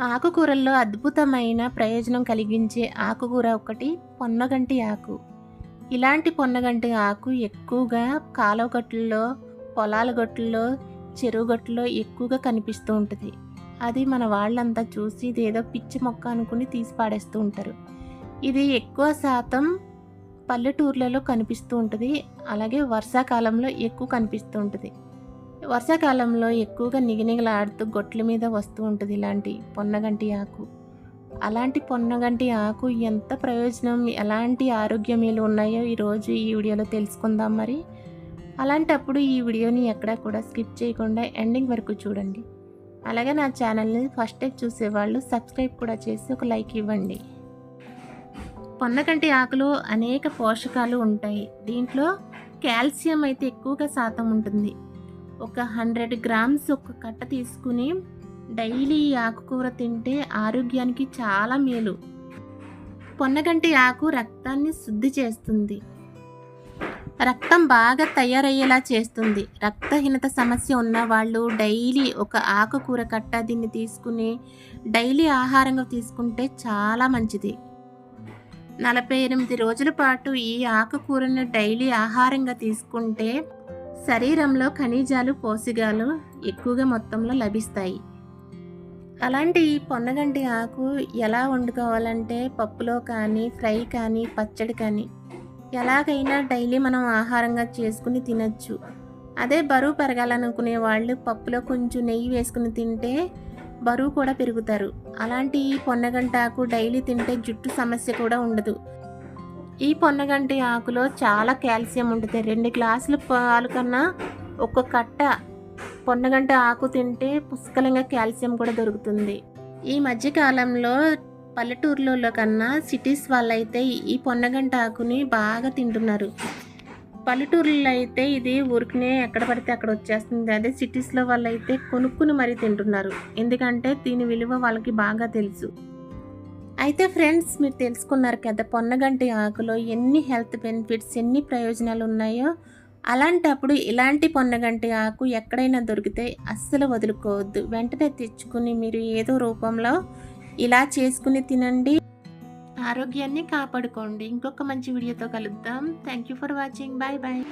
ఆకుకూరల్లో అద్భుతమైన ప్రయోజనం కలిగించే ఆకుకూర ఒకటి పొన్నగంటి ఆకు. ఇలాంటి పొన్నగంటి ఆకు ఎక్కువగా కాలువ గట్టుల్లో పొలాల గట్టుల్లో చెరువు గట్టులో ఎక్కువగా కనిపిస్తూ ఉంటుంది. అది మన వాళ్ళంతా చూసి ఇదేదో పిచ్చి మొక్క అనుకుని తీసి పాడేస్తూ ఉంటారు. ఇది ఎక్కువ శాతం పల్లెటూర్లలో కనిపిస్తూ ఉంటుంది. అలాగే వర్షాకాలంలో ఎక్కువ కనిపిస్తూ ఉంటుంది. వర్షాకాలంలో ఎక్కువగా నిగనిగలాడుతూ గొట్ల మీద వస్తూ ఉంటుంది ఇలాంటి పొన్నగంటి ఆకు. అలాంటి పొన్నగంటి ఆకు ఎంత ప్రయోజనం ఎలాంటి ఆరోగ్య మేలు ఉన్నాయో ఈరోజు ఈ వీడియోలో తెలుసుకుందాం మరి. అలాంటప్పుడు ఈ వీడియోని ఎక్కడా కూడా స్కిప్ చేయకుండా ఎండింగ్ వరకు చూడండి. అలాగే నా ఛానల్ని ఫస్ట్ టైం చూసేవాళ్ళు సబ్స్క్రైబ్ కూడా చేసి ఒక లైక్ ఇవ్వండి. పొన్నగంటి ఆకులో అనేక పోషకాలు ఉంటాయి. దీంట్లో కాల్షియం అయితే ఎక్కువగా శాతం ఉంటుంది. ఒక హండ్రెడ్ గ్రామ్స్ ఒక కట్ట తీసుకుని డైలీ ఈ ఆకుకూర తింటే ఆరోగ్యానికి చాలా మేలు. పొన్నగంటి ఆకు రక్తాన్ని శుద్ధి చేస్తుంది. రక్తం బాగా తయారయ్యేలా చేస్తుంది. రక్తహీనత సమస్య ఉన్న వాళ్ళు డైలీ ఒక ఆకుకూర కట్ట దీన్ని తీసుకుని డైలీ ఆహారంగా తీసుకుంటే చాలా మంచిది. నలభై ఎనిమిది రోజుల పాటు ఈ ఆకుకూరను డైలీ ఆహారంగా తీసుకుంటే శరీరంలో ఖనిజాలు పోషకాలు ఎక్కువగా మొత్తంలో లభిస్తాయి. అలాంటి పొన్నగంటి ఆకు ఎలా వండుకోవాలంటే పప్పులో కానీ ఫ్రై కానీ పచ్చడి కానీ ఎలాగైనా డైలీ మనం ఆహారంగా చేసుకుని తినచ్చు. అదే బరువు పెరగాలనుకునే వాళ్ళు పప్పులో కొంచెం నెయ్యి వేసుకుని తింటే బరువు కూడా పెరుగుతారు. అలాంటి ఈ ఆకు డైలీ తింటే జుట్టు సమస్య కూడా ఉండదు. ఈ పొన్నగంటి ఆకులో చాలా కాల్షియం ఉంటుంది. రెండు గ్లాసుల పాలు కన్నా ఒక కట్ట పొన్నగంటి ఆకు తింటే పుష్కలంగా కాల్షియం కూడా దొరుకుతుంది. ఈ మధ్యకాలంలో పల్లెటూర్లలో కన్నా సిటీస్ వాళ్ళైతే ఈ పొన్నగంటి ఆకుని బాగా తింటున్నారు. పల్లెటూర్లలో అయితే ఇది ఊరికనే ఎక్కడ పడితే అక్కడ వచ్చేస్తుంది. అదే సిటీస్లో వాళ్ళైతే కొనుక్కుని మరీ తింటున్నారు. ఎందుకంటే దీని విలువ వాళ్ళకి బాగా తెలుసు. అయితే ఫ్రెండ్స్ మీరు తెలుసుకున్నారు కదా పొన్నగంటి ఆకులో ఎన్ని హెల్త్ బెనిఫిట్స్ ఎన్ని ప్రయోజనాలు ఉన్నాయో? అలాంటప్పుడు ఇలాంటి పొన్నగంటి ఆకు ఎక్కడైనా దొరికితే అస్సలు వదులుకోవద్దు. వెంటనే తెచ్చుకుని మీరు ఏదో రూపంలో ఇలా చేసుకుని తినండి. ఆరోగ్యాన్ని కాపాడుకోండి. ఇంకొక మంచి వీడియోతో కలుద్దాం. Thank you for watching bye bye